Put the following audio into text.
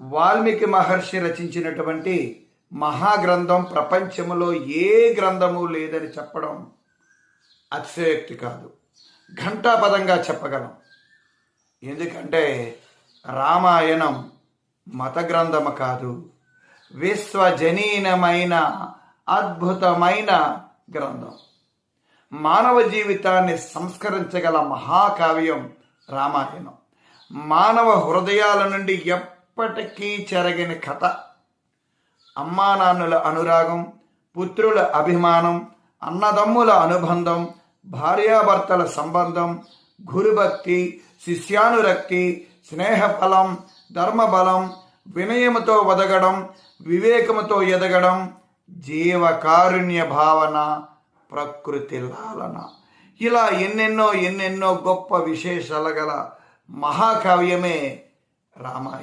వాల్మీకి మహర్షి రచించినటువంటి మహాగ్రంథం ప్రపంచంలో ఏ గ్రంథము లేదని చెప్పడం అతిశయోక్తి కాదు. ఘంటాపదంగా చెప్పగలం. ఎందుకంటే రామాయణం మత గ్రంథము కాదు. విశ్వజనీనమైన అద్భుతమైన గ్రంథం. మానవ జీవితాన్ని సంస్కరించగల మహాకావ్యం రామాయణం. మానవ హృదయాల నుండి ఎప్పటికీ చెరగని కథ. అమ్మానాన్నుల అనురాగం పుత్రుల అభిమానం అన్నదమ్ముల అనుబంధం భార్యాభర్తల సంబంధం గురుభక్తి శిష్యానురక్తి స్నేహఫలం ధర్మబలం వినయముతో వదగడం వివేకముతో ఎదగడం జీవకారుణ్య భావన ప్రకృతి లాలన. ఇలా ఎన్నెన్నో ఎన్నెన్నో గొప్ప విశేషాల గల మహాకావ్యమే రామాయణం.